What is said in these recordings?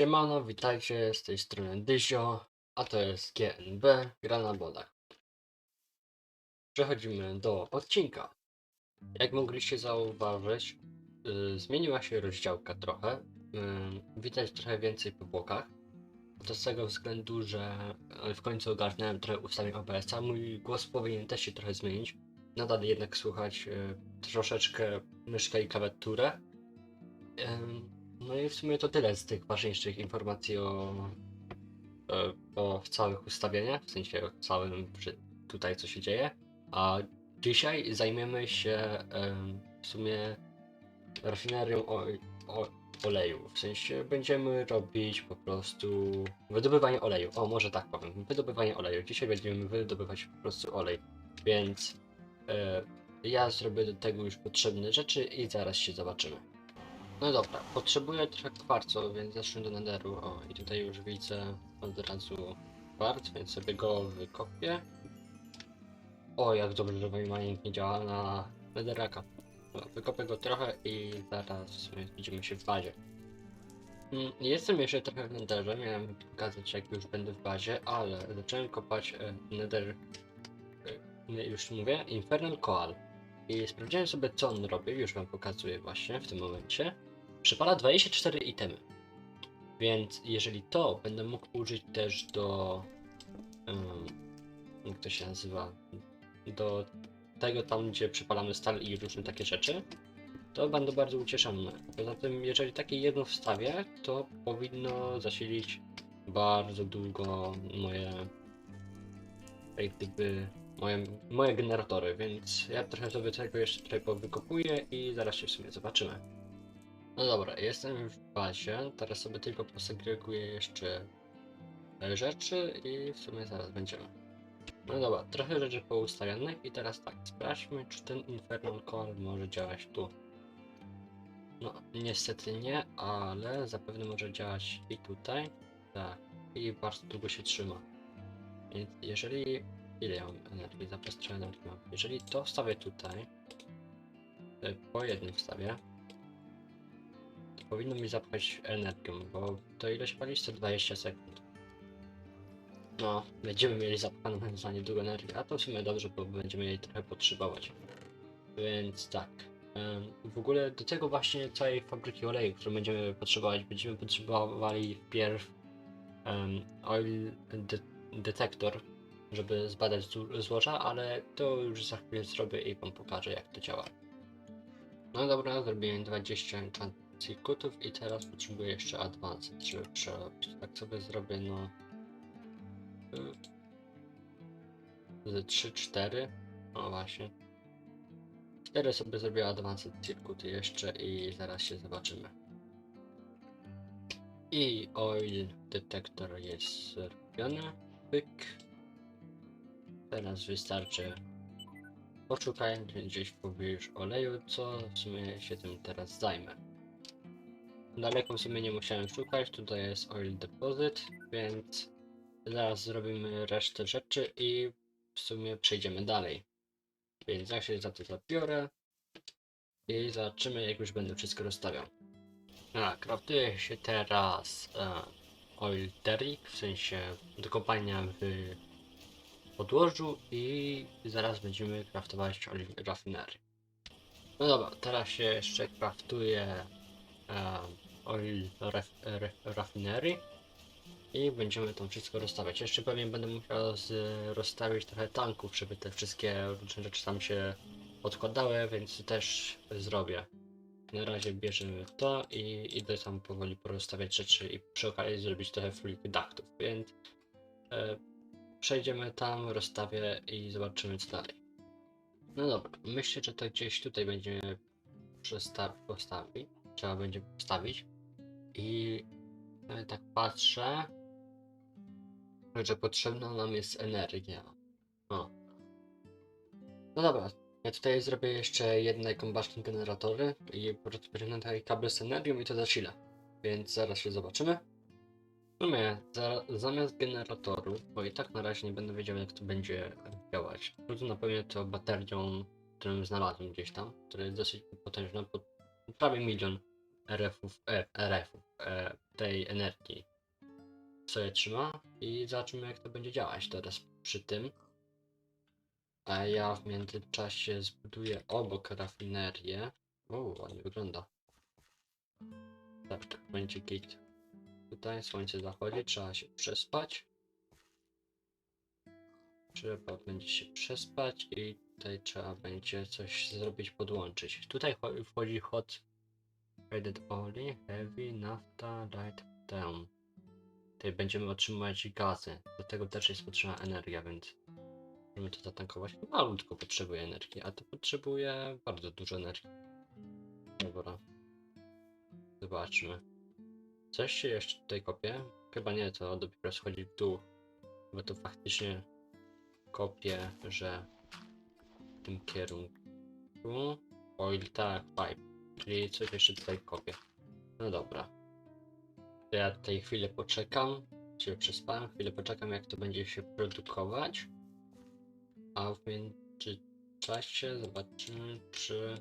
Siemano, witajcie, z tej strony Dyzio, a to jest GNB, gra na bodach. Przechodzimy do odcinka. Jak mogliście zauważyć, y, zmieniła się rozdziałka trochę. Y, widać trochę więcej po bokach. To z tego względu, że y, w końcu ogarnąłem trochę ustawień OBS-a. Mój głos powinien też się trochę zmienić. Nadal jednak słuchać y, troszeczkę myszkę i klawiaturę. Ym, no i w sumie to tyle z tych ważniejszych informacji o, e, o całych ustawieniach, w sensie o całym tutaj co się dzieje. A dzisiaj zajmiemy się w sumie rafinerią oleju. W sensie będziemy robić po prostu wydobywanie oleju. O, może tak powiem. Wydobywanie oleju. Dzisiaj będziemy wydobywać po prostu olej. Więc e, ja zrobię do tego już potrzebne rzeczy i zaraz się zobaczymy. No dobra, potrzebuję trochę kwarcu, więc zacznę do nederu. O, i tutaj już widzę od razu kwarc, więc sobie go wykopię. O, jak dobrze, że moja nie działa na nederaka. Wykopię go trochę i zaraz widzimy się w bazie. Mm, Jestem jeszcze trochę w nederze, miałem pokazać jak już będę w bazie, ale zacząłem kopać e, nether, e, już mówię, Infernal Coal. I sprawdziłem sobie co on robi, już wam pokazuję właśnie w tym momencie. Przypala 24 itemy. Więc jeżeli to będę mógł użyć też do. Um, jak to się nazywa? Do tego tam, gdzie przypalamy stal i różne takie rzeczy, to będę bardzo ucieszony. Poza tym, jeżeli takie jedno wstawię, to powinno zasilić bardzo długo moje. Jak gdyby. Moje, moje generatory, więc ja trochę sobie tego jeszcze tutaj powykopuję i zaraz się w sumie zobaczymy. No dobra, jestem w bazie, teraz sobie tylko posegreguję jeszcze rzeczy i w sumie zaraz będziemy. No dobra, trochę rzeczy poustawianych i teraz tak, sprawdźmy czy ten Infernal Core może działać tu. No, niestety nie, ale zapewne może działać i tutaj, tak, i bardzo długo się trzyma. Więc jeżeli... Ile ja mam energii? Mam. Jeżeli to wstawię tutaj, po jednym wstawię, powinno mi zapchać energią, bo to ile się pali? 120 sekund. No, będziemy mieli zapchaną za niedługo energię, a to w sumie dobrze, bo będziemy jej trochę potrzebować. Więc tak. W ogóle do tego właśnie całej fabryki oleju, którą będziemy potrzebować, będziemy potrzebowali wpierw um, oil de detektor, żeby zbadać zł- złoża, ale to już za chwilę zrobię i wam pokażę jak to działa. No dobra, zrobiłem 20 enchant circuitów i teraz potrzebuję jeszcze advanced, żeby przerobić. Tak sobie zrobię no... y, Z 3-4, no właśnie. 4 sobie zrobię advanced circuity jeszcze i zaraz się zobaczymy. I oil detector jest zrobiony. Pyk. Teraz wystarczy poszukaj gdzieś pobliżu oleju, co w sumie się tym teraz zajmę. Daleko w sumie nie musiałem szukać, tutaj jest oil deposit, więc zaraz zrobimy resztę rzeczy i w sumie przejdziemy dalej. Więc ja się za to zabiorę i zobaczymy jak już będę wszystko rozstawiał. A, kraftuje się teraz e, oil derrick, w sensie do kopania w podłożu i zaraz będziemy craftować oil rafinery. No dobra, teraz się jeszcze craftuje e, oil raf, re, rafinery i będziemy to wszystko rozstawiać. Jeszcze pewnie będę musiał z, rozstawić trochę tanków, żeby te wszystkie różne rzeczy tam się odkładały, więc też zrobię. Na razie bierzemy to i idę tam powoli porozstawiać rzeczy i przy okazji zrobić trochę fluid ductów, więc e, przejdziemy tam, rozstawię i zobaczymy co dalej. No dobra, myślę, że to gdzieś tutaj będziemy postawić, trzeba będzie postawić i e, tak patrzę, że potrzebna nam jest energia. O. No dobra, ja tutaj zrobię jeszcze jedne combustion generatory i po prostu będziemy tutaj kabel z energią i to zasila. Więc zaraz się zobaczymy. W sumie za, zamiast generatorów, bo i tak na razie nie będę wiedział jak to będzie działać. Trudno napełnię to baterią, którą znalazłem gdzieś tam, która jest dosyć potężna, po prawie milion RF-ów, e, RF-ów, e, tej energii sobie trzyma i zobaczymy jak to będzie działać teraz przy tym. A ja w międzyczasie zbuduję obok rafinerię. O, ładnie wygląda. Tak, będzie git. Tutaj słońce zachodzi, trzeba się przespać. Trzeba będzie się przespać i tutaj trzeba będzie coś zrobić, podłączyć. Tutaj cho- wchodzi hot rated only, heavy, nafta, light, down. Tutaj będziemy otrzymywać gazy. Do tego też jest potrzebna energia, więc możemy to zatankować. Malutko potrzebuje energii, a to potrzebuje bardzo dużo energii. Dobra. Zobaczmy. Coś się jeszcze tutaj kopie? Chyba nie, to dopiero schodzi w dół. Bo to faktycznie kopie, że tym kierunku. Oil tak, pipe. Czyli coś jeszcze tutaj kopie. No dobra. Ja tutaj chwilę poczekam. Się przespałem, chwilę poczekam jak to będzie się produkować. A w międzyczasie zobaczymy czy...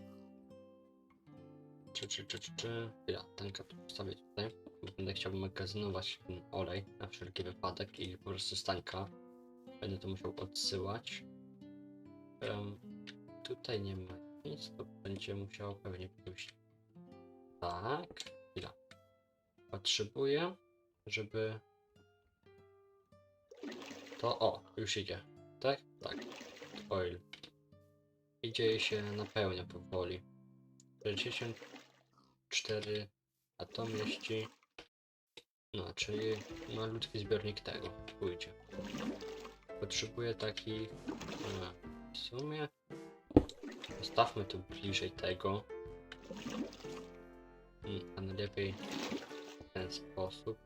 Czy, czy, czy, czy, czy... Ja tanka tu postawię tutaj. Będę chciał magazynować ten olej na wszelki wypadek i po prostu z tanka będę to musiał odsyłać. Em, tutaj nie ma nic, to będzie musiało pewnie pójść. Tak, chwila. Potrzebuję, żeby to o, już idzie. Tak? Tak. Oil. Idzie się napełnia powoli. 64 a to mieści. No, czyli malutki zbiornik tego pójdzie. Potrzebuję taki. e, W sumie. Postawmy tu bliżej tego. A najlepiej w ten sposób.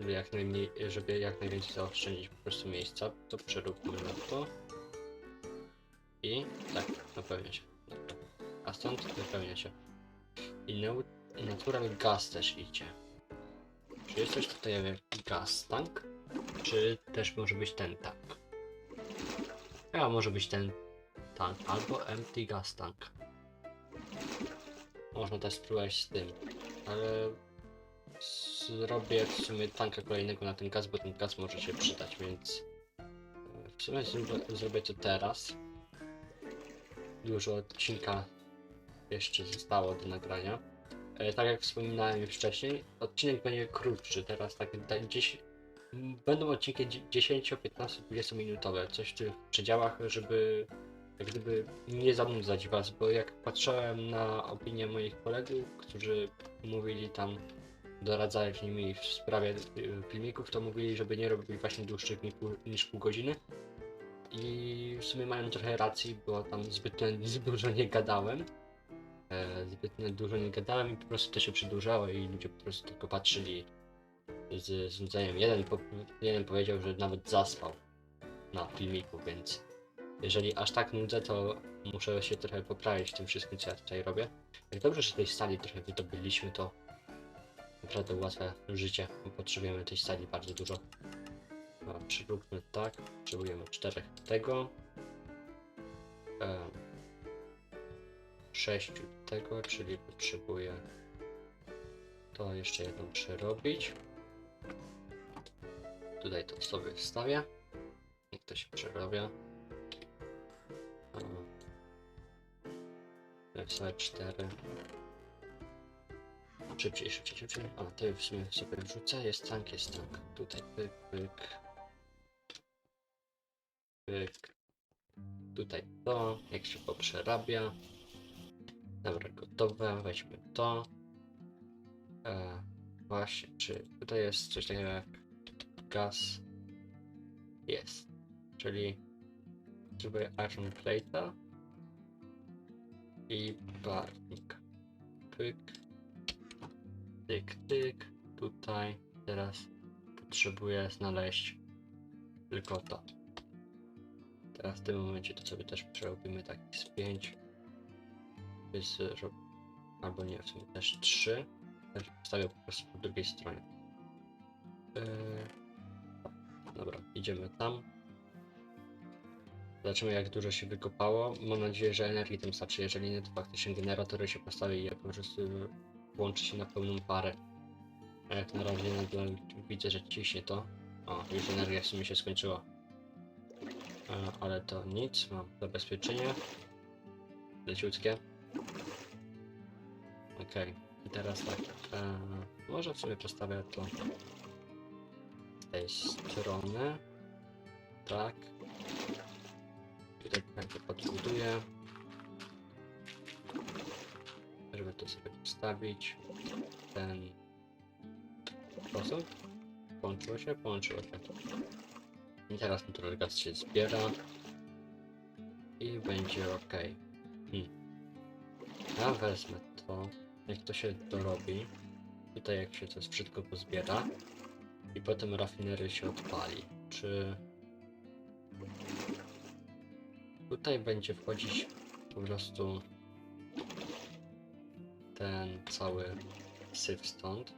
Żeby jak najmniej, żeby jak najwięcej zaoszczędzić po prostu miejsca, to przeróbmy na to. I tak, napełnia się. A stąd napełnia się. I nau- natural gas też idzie. Czy jest coś tutaj jak gas tank? Czy też może być ten tank? Ja może być ten tank albo empty gas tank. Można też spróbować z tym, ale zrobię w sumie tanka kolejnego na ten gaz, bo ten gaz może się przydać, więc e, w sumie zro- zrobię to teraz. Dużo odcinka jeszcze zostało do nagrania. E, Tak jak wspominałem już wcześniej, odcinek będzie krótszy, teraz tak gdzieś będą odcinki dzie- 10, 15, 20 minutowe, coś w tych przedziałach, żeby jak gdyby nie zanudzać was, bo jak patrzyłem na opinię moich kolegów, którzy mówili tam, doradzali mi w sprawie y, filmików, to mówili, żeby nie robić właśnie dłuższych ni- niż pół godziny. I w sumie mają trochę racji, bo tam zbytnio dużo nie gadałem. E, zbytnio dużo nie gadałem i po prostu to się przedłużało i ludzie po prostu tylko patrzyli z znudzeniem. Jeden, jeden powiedział, że nawet zaspał na filmiku, więc jeżeli aż tak nudzę, to muszę się trochę poprawić w tym wszystkim, co ja tutaj robię. Jak dobrze, że tej sali trochę wydobyliśmy, to naprawdę ułatwia życie. bo Potrzebujemy tej sali bardzo dużo. Dobra, Przyróbmy tak. Potrzebujemy czterech tego. Sześciu tego, czyli potrzebuję to jeszcze jedną przerobić. Tutaj to sobie wstawię. Jak to się przerabia. Wysłać 4. Szybciej, szybciej, szybciej. A, to w sumie sobie wrzucę. Jest tank, jest tank. Tutaj pyk, pyk. Pyk. Tutaj to, jak się poprzerabia. Dobra, gotowe. Weźmy to. E, właśnie, czy tutaj jest coś takiego jak gaz? Jest. Czyli potrzebuję iron plate'a i barwnik. Pyk. Tyk, tyk. Tutaj. Teraz potrzebuję znaleźć tylko to. Teraz w tym momencie to sobie też przerobimy takich z 5. Jest, ro- albo nie, w sumie też 3. Też wstawię po prostu po drugiej stronie. Yy, dobra, idziemy tam. Zobaczymy jak dużo się wykopało. Mam nadzieję, że energii tym starczy. Jeżeli nie, to faktycznie generatory się postawi i jak po prostu włączy się na pełną parę. A jak na razie nadal widzę, że ciśnie to. O, już energia w sumie się skończyła. E, ale to nic, mam zabezpieczenie. Leciutkie. Okej, i teraz tak. E, może w sumie postawię to z tej strony. Tak. Tutaj tak to podbuduję. Żeby to sobie postawić. w Ten sposób. Połączyło się? Połączyło się. I teraz natural gaz się zbiera. I będzie ok. Hmm. Ja wezmę to, jak to się dorobi. Tutaj jak się to wszystko pozbiera. I potem rafinery się odpali. Czy tutaj będzie wchodzić po prostu ten cały syf stąd.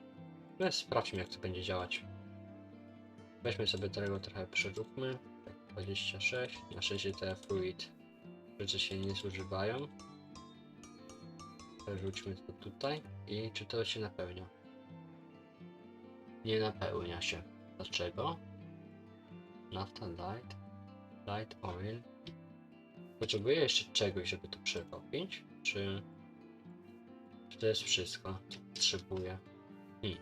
No sprawdźmy jak to będzie działać. Weźmy sobie tego trochę przeróbmy. Tak, 26. Na szczęście te fluid rzeczy się nie zużywają. Przerzućmy to tutaj. I czy to się napełnia? Nie napełnia się. Dlaczego? Nafta, light, light oil. Potrzebuję jeszcze czegoś, żeby to przerobić? Czy, czy to jest wszystko, co potrzebuję? Hmm.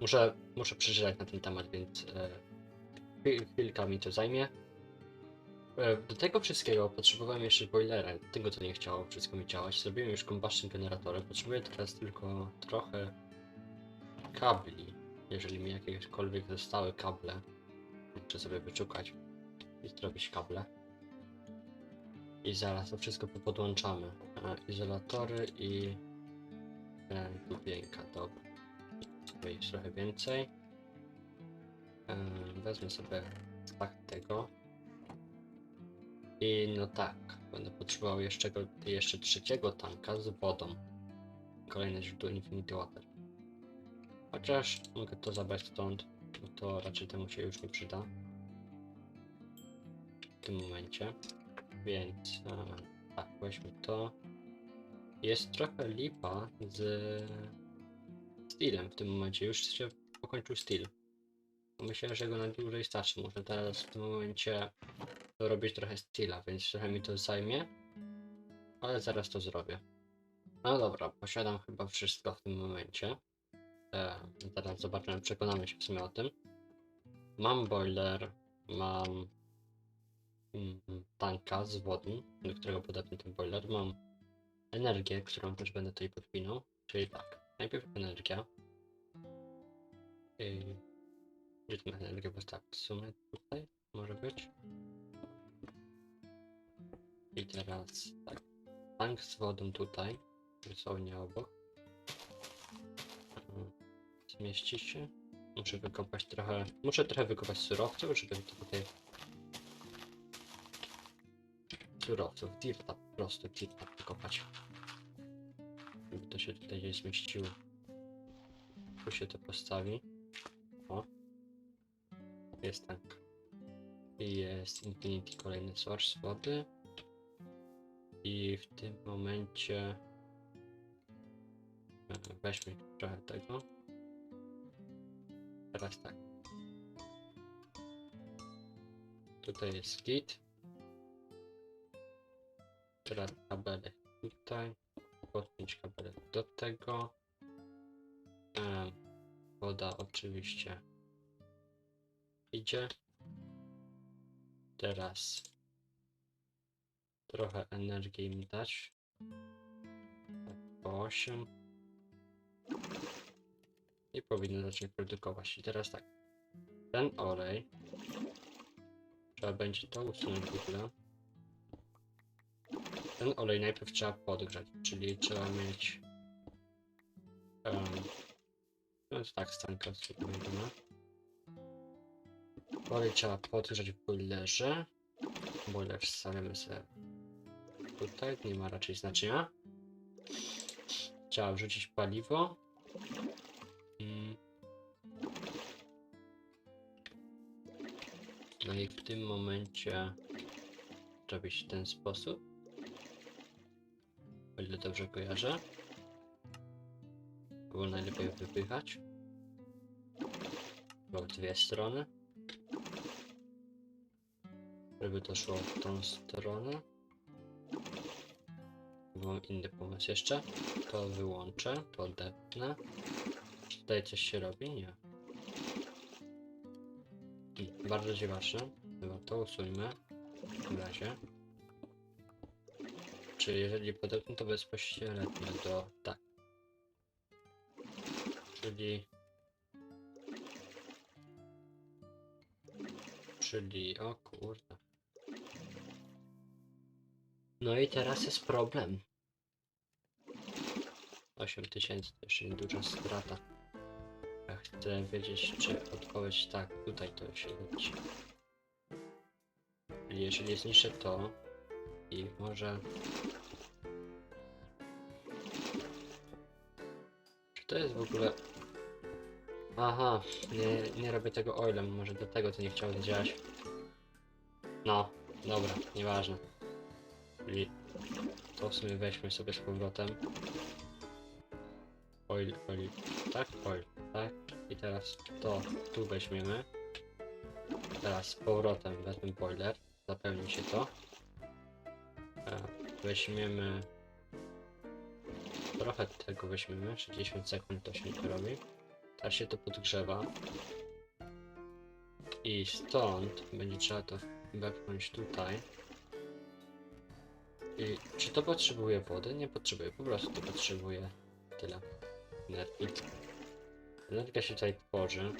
Muszę, muszę przeczytać na ten temat, więc e, chwil- chwilka mi to zajmie. E, do tego wszystkiego potrzebowałem jeszcze boilera, tego to nie chciało wszystko mi działać. Zrobiłem już combustion generatorem, potrzebuję teraz tylko trochę kabli. Jeżeli mi jakiekolwiek zostały kable, muszę sobie wyczukać i zrobić kable. I zaraz to wszystko podłączamy. E, izolatory i e, lubienka, dobra. Sobie trochę więcej. E, wezmę sobie tak tego. I no tak, będę potrzebował jeszcze, jeszcze trzeciego tanka z wodą. Kolejne źródło Infinity Water. Chociaż mogę to zabrać stąd, bo to raczej temu się już nie przyda. W tym momencie. Więc e, tak, weźmy to. Jest trochę lipa z Steelem w tym momencie. Już się pokończył Steel. Myślę, że go na dłużej starczy. Muszę teraz w tym momencie dorobić trochę Steela, więc trochę mi to zajmie. Ale zaraz to zrobię. No dobra, posiadam chyba wszystko w tym momencie. E, zaraz zobaczymy, przekonamy się w sumie o tym. Mam boiler, mam tanka z wodą, do którego podepnę ten boiler. Mam energię, którą też będę tutaj podpinał. Czyli tak, najpierw energia. I... Gdzie tu energię postawić? W sumie tutaj może być. I teraz tak, tank z wodą tutaj, dosłownie obok. Mhm. Zmieści się. Muszę wykopać trochę. Muszę trochę wykopać surowców, żeby to tutaj. Surowców, dirta po prostu, dirta wykopać. Żeby to się tutaj gdzieś zmieściło. Tu się to postawi. O. Jest tank. I jest Infinity kolejny source wody. I w tym momencie e, weźmy trochę tego. Teraz tak. Tutaj jest git. Teraz kabelek tutaj. Podpiąć kabelek do tego. Em, woda oczywiście idzie. Teraz trochę energii im dać. Tak, po 8. I powinno zacząć produkować. I teraz tak. Ten olej. Trzeba będzie to usunąć w ogóle. Ten olej najpierw trzeba podgrzać, czyli trzeba mieć. Um, no tak, stanka zrobimy. Olej trzeba podgrzać w boilerze. Boiler wstawiamy sobie tutaj, nie ma raczej znaczenia. Trzeba wrzucić paliwo. Mm. No i w tym momencie zrobić w ten sposób. O ile dobrze kojarzę. Było najlepiej wypychać. Było dwie strony. Żeby to szło w tą stronę. Mam inny pomysł jeszcze. To wyłączę, to odepnę. Tutaj coś się robi? Nie. Bardzo dziwaczne. Chyba to usuńmy. W razie. Czy jeżeli podepnę to bezpośrednio do... tak. Czyli... Czyli... o kurde. No i teraz jest problem. 8000 to jeszcze nieduża strata. Ja chcę wiedzieć, czy odpowiedź tak, tutaj to się leci. Czyli jeżeli zniszczę to i może... Czy to jest w ogóle... Aha, nie, nie robię tego oilem, może do tego to nie chciało zadziałać. No, dobra, nieważne. Czyli to w sumie weźmy sobie z powrotem. Oil, oil, tak? Oil, tak? I teraz to tu weźmiemy. Teraz z powrotem wezmę boiler. Zapełni się to. Weźmiemy... Trochę tego weźmiemy, 60 sekund to się nie robi. Teraz się to podgrzewa. I stąd będzie trzeba to wepchnąć tutaj. I czy to potrzebuje wody? Nie potrzebuje, po prostu to potrzebuje tyle energii. Energia się tutaj tworzy.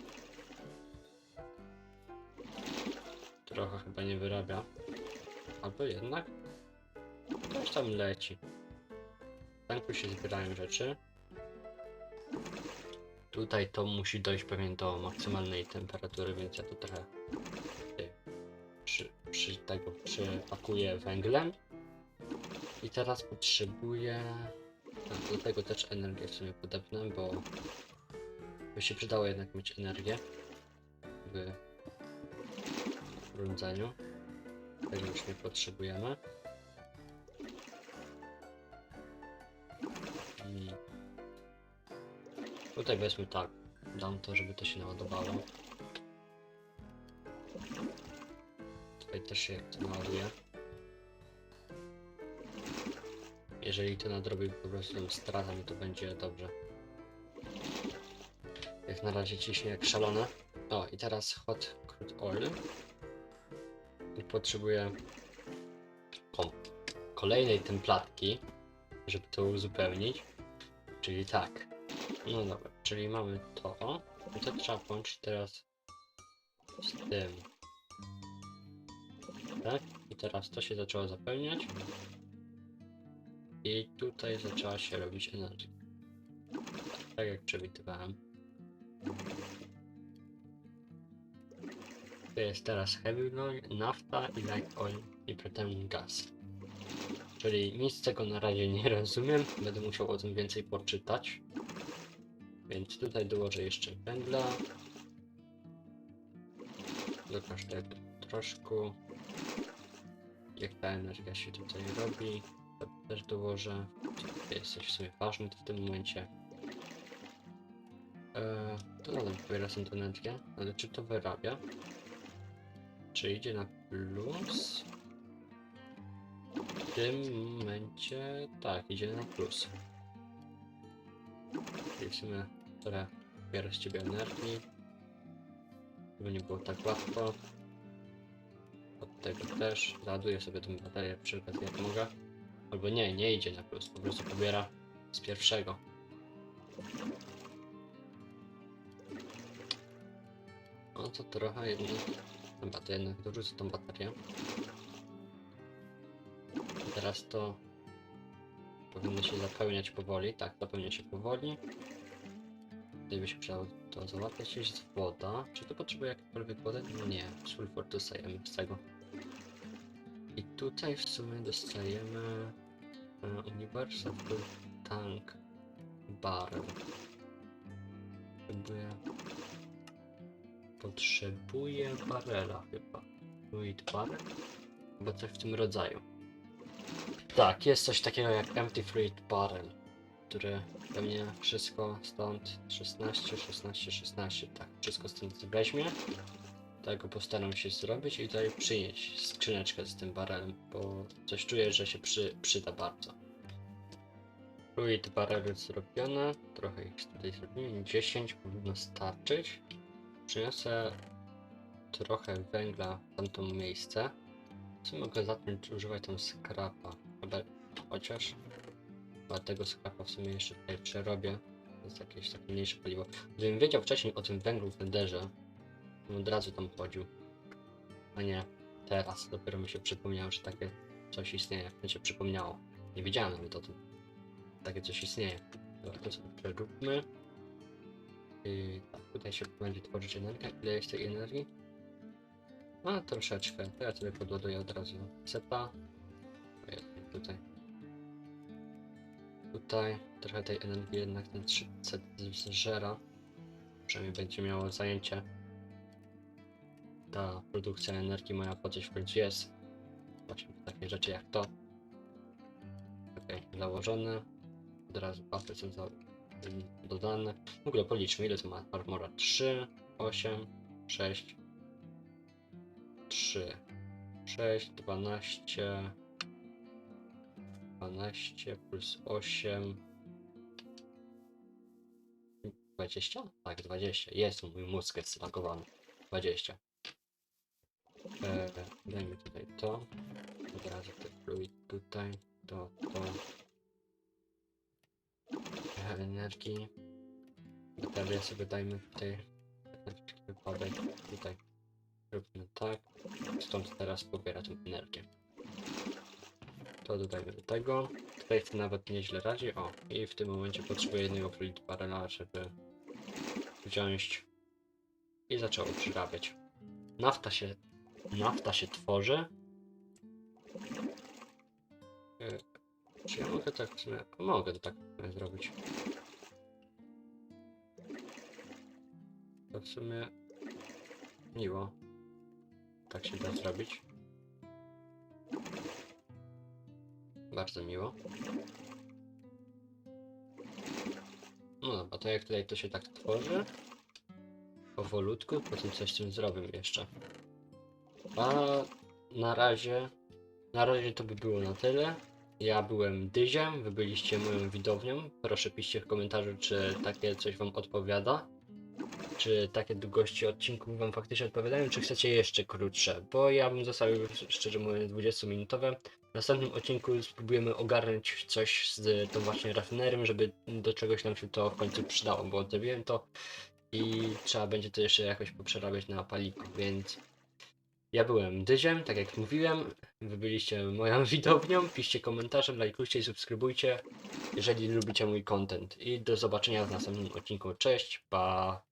Trochę chyba nie wyrabia. Albo jednak? Tam leci. W tanku się zbierają rzeczy. Tutaj to musi dojść pewnie do maksymalnej temperatury, więc ja to trochę y, przy, przy tego przypakuję węglem. I teraz potrzebuję. A, do tego też energię w sumie podepnę, bo by się przydało jednak mieć energię w urządzeniu. Tego już nie potrzebujemy. Tutaj weźmy tak. Dam to, żeby to się naładowało. Tutaj też się naładuje. Jeżeli to nadrobi po prostu stratami, to będzie dobrze. Jak na razie ciśnie jak szalone. O, i teraz hot crude oil. I potrzebuję kolejnej templatki, żeby to uzupełnić. Czyli tak. No dobra, czyli mamy to. I to trzeba połączyć teraz z tym. Tak? I teraz to się zaczęło zapełniać. I tutaj zaczęła się robić energia. Tak jak przewidywałem. To jest teraz heavy oil, nafta i light oil i potem gaz. Czyli nic z tego na razie nie rozumiem, będę musiał o tym więcej poczytać. Więc tutaj dołożę jeszcze węgla. Do każdego troszkę. Jak ta energia się tutaj robi, to też dołożę. To jest coś w sumie ważne w tym momencie. Eee, to nadal pobiera są tę energię, ale czy to wyrabia? Czy idzie na plus? W tym momencie tak, idzie na plus. Czyli w sumie trochę biorę z ciebie energii. Żeby nie było tak łatwo. Od tego też. Załaduję sobie tę baterię przy okazji jak mogę. Albo nie, nie idzie na plus, po prostu pobiera z pierwszego. No to trochę jednak. Chyba to jednak dorzucę tą baterię. I teraz to powinno się zapełniać powoli. Tak, zapełnia się powoli. Tutaj by się przydało to załatwiać. Jest woda. Czy to potrzebuje jakiejkolwiek wody? Nie. Sulfur dostajemy z tego. I tutaj w sumie dostajemy e, Universal Tank Barrel. Potrzebuję... Potrzebuję barela chyba. Fluid barrel? albo coś w tym rodzaju. Tak, jest coś takiego jak Empty Fluid Barrel, który pewnie wszystko stąd 16, 16, 16, tak, wszystko stąd weźmie. Tak go postaram się zrobić i tutaj przynieść skrzyneczkę z tym barelem, bo coś czuję, że się przy, przyda bardzo. Fluid barrel jest zrobione, trochę ich tutaj zrobimy, 10 powinno starczyć. Przyniosę trochę węgla w tamto miejsce. Co mogę zacząć używać tam skrapa? Chyba chociaż chyba tego skrapa w sumie jeszcze tutaj przerobię. To jest jakieś takie mniejsze paliwo. Gdybym wiedział wcześniej o tym węglu w Enderze, to od razu tam chodził. A nie, teraz dopiero mi się przypomniało, że takie coś istnieje. Mi się przypomniało. Nie wiedziałem nawet o tym. Takie coś istnieje. Dobra, to sobie przeróbmy. I tak, tutaj się będzie tworzyć energia. Ile jest tej energii? A, troszeczkę. To ja sobie podładuję od razu seta. A ja Tutaj. Tutaj trochę tej energii jednak ten 300 zżera. Przynajmniej będzie miało zajęcie. Ta produkcja energii moja coś w końcu jest. Właśnie takie rzeczy jak to. Okej, założone. Od razu papy są za, dodane. W ogóle policzmy ile to ma armora. 3, 8, 6, 3, 6, 12, 12 plus 8, 20? Tak, 20. Jest mój mózg jest zlagowany. 20. Eee, dajmy tutaj to. Od razu ten fluid tutaj. To, to. Trochę energii. Baterię sobie dajmy tutaj. Wypadek. Tutaj. Róbmy tak. Stąd teraz pobiera tę energię. To dodajmy do tego. Tutaj nawet nieźle radzi. O, i w tym momencie potrzebuję jednego fluid barrela, żeby wziąć i zaczęło przerabiać. Nafta się, nafta się tworzy. E, Czy ja mogę tak w sumie, mogę to tak zrobić. To w sumie miło. Tak się da zrobić. Bardzo miło. No dobra, to jak tutaj to się tak tworzy. Powolutku, potem coś z tym zrobię jeszcze. A na razie, na razie to by było na tyle. Ja byłem Dyziem, wy byliście moją widownią. Proszę piszcie w komentarzu, czy takie coś wam odpowiada. Czy takie długości odcinków wam faktycznie odpowiadają, czy chcecie jeszcze krótsze? Bo ja bym zostawił, szczerze mówiąc, 20-minutowe. W następnym odcinku spróbujemy ogarnąć coś z tą właśnie rafinerem, żeby do czegoś nam się to w końcu przydało, bo odrobiłem to i trzeba będzie to jeszcze jakoś poprzerabiać na paliku, więc ja byłem Dyziem, tak jak mówiłem, wy byliście moją widownią, piszcie komentarze, lajkujcie i subskrybujcie, jeżeli lubicie mój content i do zobaczenia w następnym odcinku, cześć, pa!